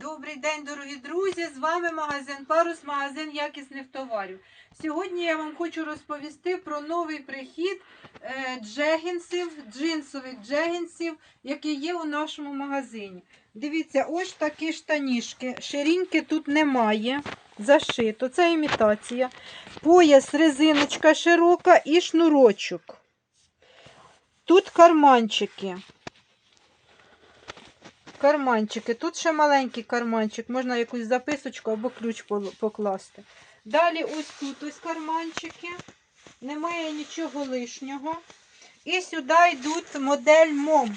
Добрий день, дорогі друзі! З вами магазин Парус, магазин якісних товарів. Сьогодні я вам хочу розповісти про новий прихід е, джегінсів, джинсових джегінсів, які є у нашому магазині. Дивіться, ось такі штанішки. Ширинки тут немає. Зашито, це імітація. Пояс, резиночка широка і шнурочок. Тут карманчики. Карманчики. Тут ще маленький карманчик, можна якусь записочку або ключ покласти. Далі ось тут ось карманчики. Немає нічого лишнього. І сюди йдуть модель МОМ.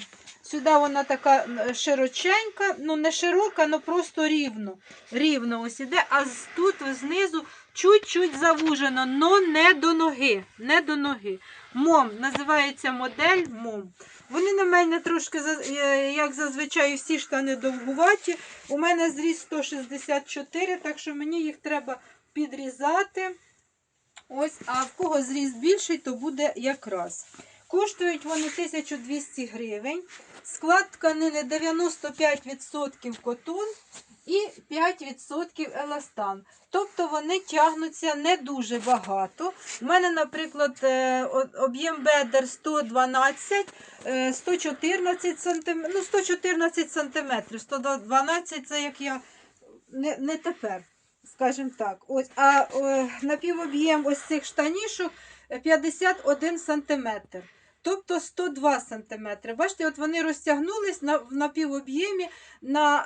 Сюди вона така широченька, ну не широка, але просто рівно. Рівно ось іде, а тут знизу чуть-чуть завужено, але не до ноги. Не до ноги. МОМ називається модель МОМ. Вони на мене трошки, е, як зазвичай, всі штани довгуваті. У мене зріст 164, так що мені їх треба підрізати. Ось, а в кого зріст більший, то буде якраз. Коштують вони 1200 гривень. Склад тканини 95% котон і 5% еластан. Тобто вони тягнуться не дуже багато. У мене, наприклад, е, об'єм бедер 112, е, 114 см, ну 114 сантиметрів, 112 це як я не, не тепер, скажімо так. Ось, а напівоб'єм ось цих штанішок е, 51 сантиметр. Тобто 102 сантиметри. Бачите, от вони розтягнулись на, в напівоб'ємі на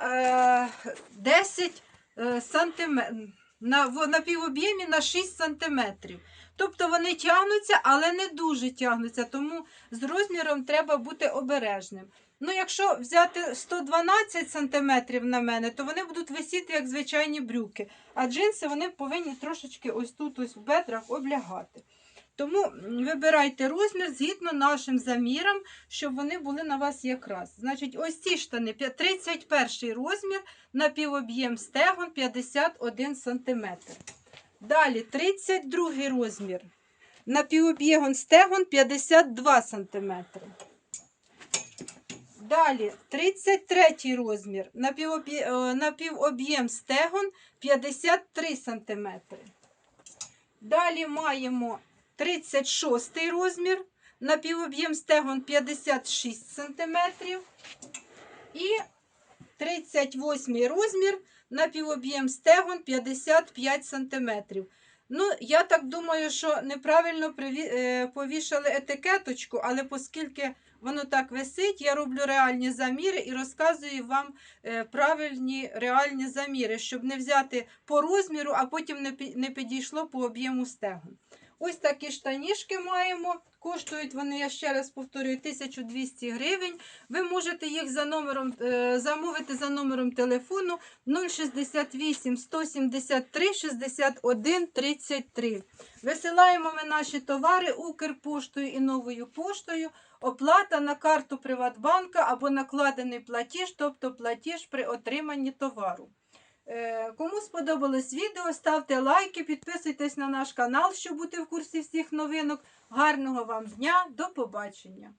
е, 10 е, сантиметрів. На, в напівоб'ємі на 6 сантиметрів. Тобто вони тягнуться, але не дуже тягнуться, тому з розміром треба бути обережним. Ну, якщо взяти 112 сантиметрів на мене, то вони будуть висіти як звичайні брюки. А джинси вони повинні трошечки ось тут, ось в бедрах облягати. Тому вибирайте розмір згідно нашим замірам, щоб вони були на вас якраз. Значить, ось ці штани п'я- 31 розмір, напівоб'єм стегон 51 см. Далі 32 розмір. Напівоб'єм стегон 52 см. Далі 33 розмір. Напівоб'є- е, Напівоб'єм стегон 53 см. Далі маємо 36 розмір. Напівоб'єм стегон 56 см. І 38 розмір. Напівоб'єм стегон 55 см. Ну, я так думаю, що неправильно е, повішали етикеточку, але оскільки воно так висить, я роблю реальні заміри і розказую вам е, правильні реальні заміри, щоб не взяти по розміру, а потім не, підійшло по об'єму стегон. Ось такі штанішки маємо. Коштують вони, я ще раз повторюю, 1200 гривень. Ви можете їх за номером, е, замовити за номером телефону 068 173 61 33. Висилаємо ми наші товари Укрпоштою і новою поштою. Оплата на карту Приватбанка або накладений платіж, тобто платіж при отриманні товару. Е, Кому сподобалось відео, ставте лайки, підписуйтесь на наш канал, щоб бути в курсі всіх новинок. Гарного вам дня, до побачення!